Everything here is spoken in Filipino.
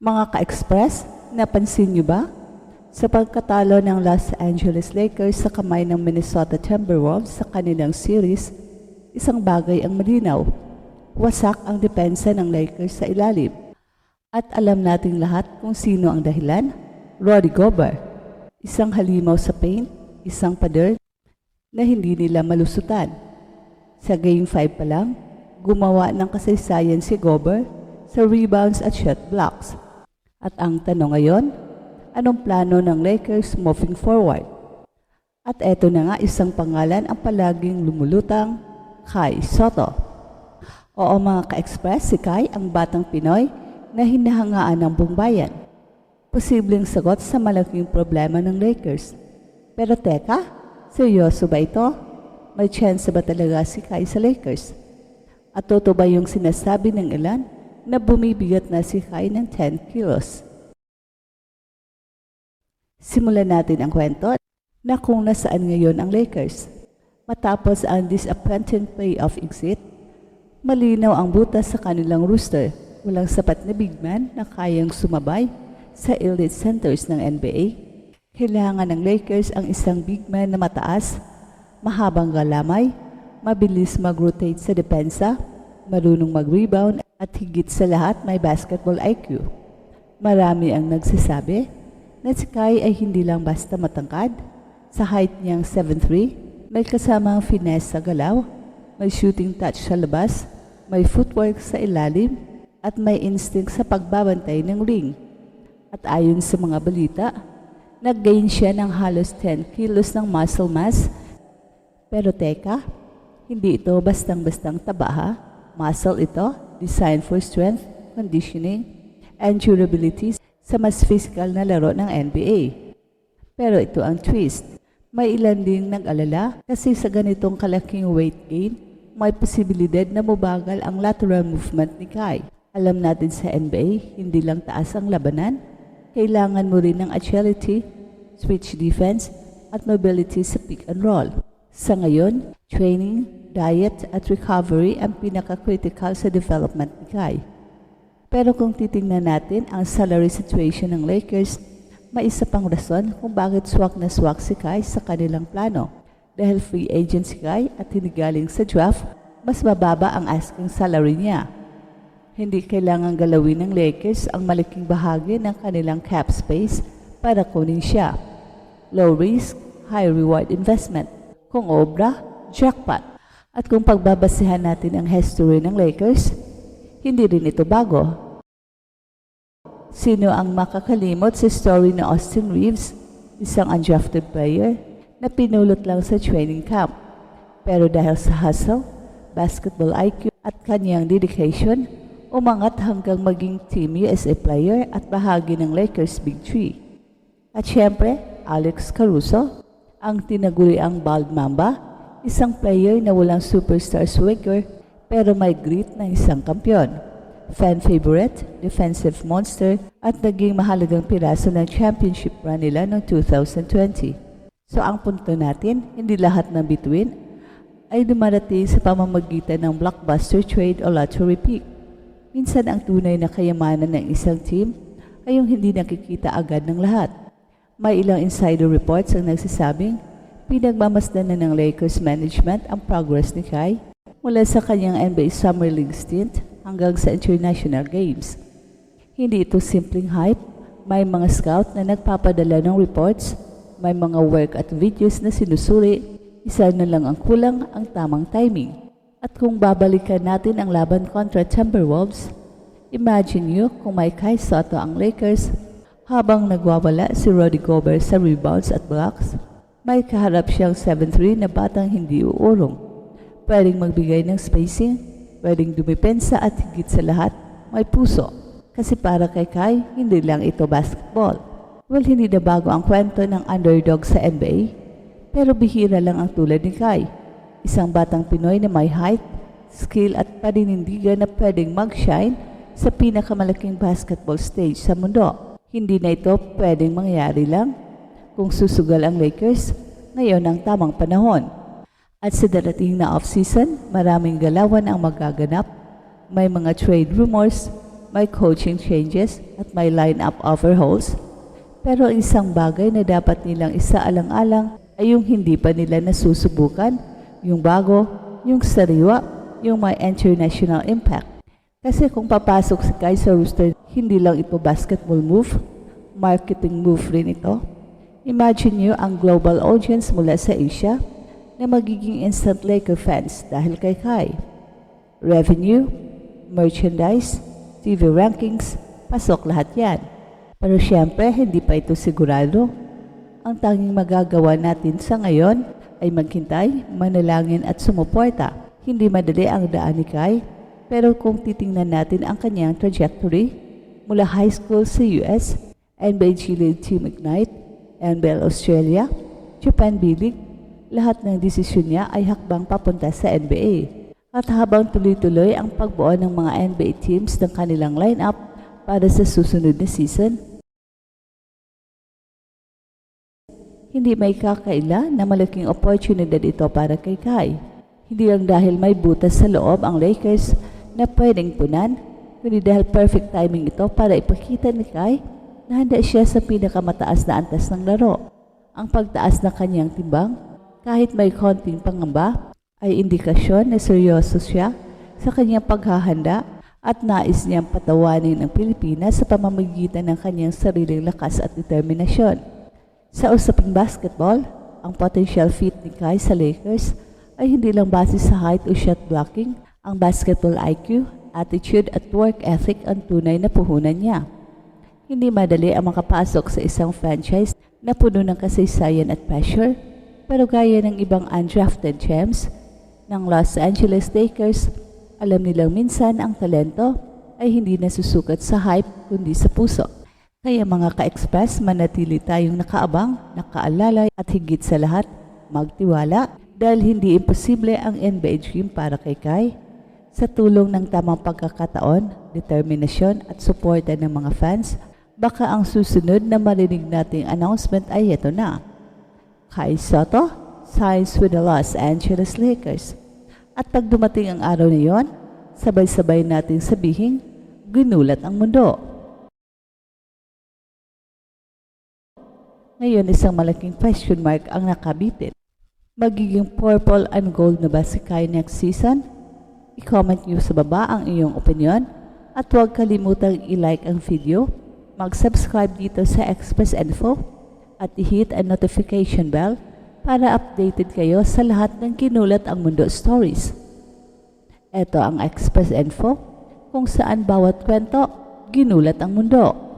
Mga ka-express, napansin niyo ba? Sa pagkatalo ng Los Angeles Lakers sa kamay ng Minnesota Timberwolves sa kanilang series, isang bagay ang malinaw. Wasak ang depensa ng Lakers sa ilalim. At alam nating lahat kung sino ang dahilan? Rudy Gobert. Isang halimaw sa paint, isang pader na hindi nila malusutan. Sa Game 5 pa lang, gumawa ng kasaysayan si Gobert sa rebounds at shot blocks. At ang tanong ngayon, anong plano ng Lakers moving forward? At eto na nga isang pangalan ang palaging lumulutang, Kai Soto. Oo mga ka-express, si Kai ang batang Pinoy na hinahangaan ng buong bayan. Posibleng sagot sa malaking problema ng Lakers. Pero teka, seryoso ba ito? May chance ba talaga si Kai sa Lakers? At totoo ba yung sinasabi ng ilan na bumibigat na si Kai ng 10 kilos? Simulan natin ang kwento na kung nasaan ngayon ang Lakers. Matapos ang disappointing playoff exit, malinaw ang butas sa kanilang rooster. Walang sapat na big man na kayang sumabay sa elite centers ng NBA. Kailangan ng Lakers ang isang big man na mataas, mahabang galamay, mabilis mag-rotate sa depensa, marunong mag-rebound at higit sa lahat may basketball IQ. Marami ang nagsasabi na si Kai ay hindi lang basta matangkad. Sa height niyang 7'3", may kasamang finesse sa galaw, may shooting touch sa labas, may footwork sa ilalim, at may instinct sa pagbabantay ng ring. At ayon sa mga balita, nag-gain siya ng halos 10 kilos ng muscle mass. Pero teka, hindi ito bastang-bastang taba ha. Muscle ito, designed for strength, conditioning, and durability sa mas physical na laro ng NBA. Pero ito ang twist. May ilan ding nag-alala kasi sa ganitong kalaking weight gain, may posibilidad na mabagal ang lateral movement ni Kai. Alam natin sa NBA, hindi lang taas ang labanan, kailangan mo rin ng agility, switch defense, at mobility sa pick and roll. Sa ngayon, training, diet, at recovery ang pinaka-critical sa development ni Kai. Pero kung titingnan natin ang salary situation ng Lakers, may isa pang rason kung bakit swak na swak si Kai sa kanilang plano. Dahil free agent si Kai at hinigaling sa draft, mas mababa ang asking salary niya. Hindi kailangan galawin ng Lakers ang malaking bahagi ng kanilang cap space para kunin siya. Low risk, high reward investment. Kung obra, jackpot. At kung pagbabasihan natin ang history ng Lakers, hindi rin ito bago. Sino ang makakalimot sa story ni Austin Reeves, isang undrafted player na pinulot lang sa training camp. Pero dahil sa hustle, basketball IQ at kanyang dedication, umangat hanggang maging Team USA player at bahagi ng Lakers Big Three. At syempre, Alex Caruso, ang tinaguriang Bald Mamba, isang player na walang superstar swagger pero may grit ng isang kampyon. Fan favorite, defensive monster at naging mahalagang piraso ng championship run nila noong 2020. So ang punto natin, hindi lahat ng bituin ay dumarating sa pamamagitan ng blockbuster trade o lottery pick. Minsan ang tunay na kayamanan ng isang team ay yung hindi nakikita agad ng lahat. May ilang insider reports ang nagsasabing pinagmamasdan na ng Lakers management ang progress ni Kai mula sa kanyang NBA Summer League stint hanggang sa international games. Hindi ito simpleng hype, may mga scout na nagpapadala ng reports, may mga work at videos na sinusuri, isa na lang ang kulang ang tamang timing. At kung babalikan natin ang laban kontra Timberwolves, imagine nyo kung may Kai Soto ang Lakers habang nagwawala si Rudy Gobert sa rebounds at blocks, may kaharap siyang 7'3 na batang hindi uurong. Pwedeng magbigay ng spacing, pwedeng dumipensa at higit sa lahat, may puso. Kasi para kay Kai, hindi lang ito basketball. Well, hindi na bago ang kwento ng underdog sa NBA, pero bihira lang ang tulad ni Kai. Isang batang Pinoy na may height, skill at paninindigan na pwedeng mag-shine sa pinakamalaking basketball stage sa mundo. Hindi na ito pwedeng mangyari lang kung susugal ang Lakers ngayon ang tamang panahon. At sa darating na off-season, maraming galawan ang magaganap. May mga trade rumors, may coaching changes at may lineup overhauls. Pero ang isang bagay na dapat nilang isaalang-alang ay yung hindi pa nila nasusubukan, yung bago, yung sariwa, yung may international impact. Kasi kung papasok si Kai sa Rooster, hindi lang ito basketball move, marketing move rin ito. Imagine nyo ang global audience mula sa Asia na magiging instant Laker fans dahil kay Kai. Revenue, merchandise, TV rankings, pasok lahat yan. Pero syempre, hindi pa ito sigurado. Ang tanging magagawa natin sa ngayon ay maghintay, manalangin at sumuporta. Hindi madali ang daan ni Kai, pero kung titingnan natin ang kanyang trajectory mula high school sa US, NBA G-League Team Ignite, NBL Australia, Japan B-League, lahat ng desisyon niya ay hakbang papunta sa NBA. At habang tuloy-tuloy ang pagbuo ng mga NBA teams ng kanilang lineup para sa susunod na season, hindi may kakaila na malaking oportunidad ito para kay Kai. Hindi lang dahil may butas sa loob ang Lakers na pwedeng punan, kundi dahil perfect timing ito para ipakita ni Kai na handa siya sa pinakamataas na antas ng laro. Ang pagtaas ng kanyang timbang, kahit may konting pangamba, ay indikasyon na seryoso siya sa kanyang paghahanda at nais niyang patawanin ang Pilipinas sa pamamagitan ng kanyang sariling lakas at determinasyon. Sa usaping basketball, ang potential fit ni Kai sa Lakers ay hindi lang base sa height o shot blocking, ang basketball IQ, attitude at work ethic ang tunay na puhunan niya. Hindi madali ang makapasok sa isang franchise na puno ng kasaysayan at pressure, pero gaya ng ibang undrafted gems ng Los Angeles Lakers, alam nilang minsan ang talento ay hindi nasusukat sa hype kundi sa puso. Kaya mga ka-express, manatili tayong nakaabang, nakaalalay at higit sa lahat, magtiwala dahil hindi imposible ang NBA dream para kay Kai. Sa tulong ng tamang pagkakataon, determinasyon at suporta ng mga fans, baka ang susunod na marinig nating announcement ay ito na. Kai Soto signs with the Los Angeles Lakers. At pag dumating ang araw na yon, sabay-sabay nating sabihin, ginulat ang mundo. Ngayon isang malaking question mark ang nakabitin. Magiging purple and gold na ba si Kai next season? I-comment nyo sa baba ang iyong opinion at huwag kalimutang i-like ang video, mag-subscribe dito sa Express Info at i-hit ang notification bell para updated kayo sa lahat ng kinulat ang mundo stories. Ito ang Express Info kung saan bawat kwento ginulat ang mundo.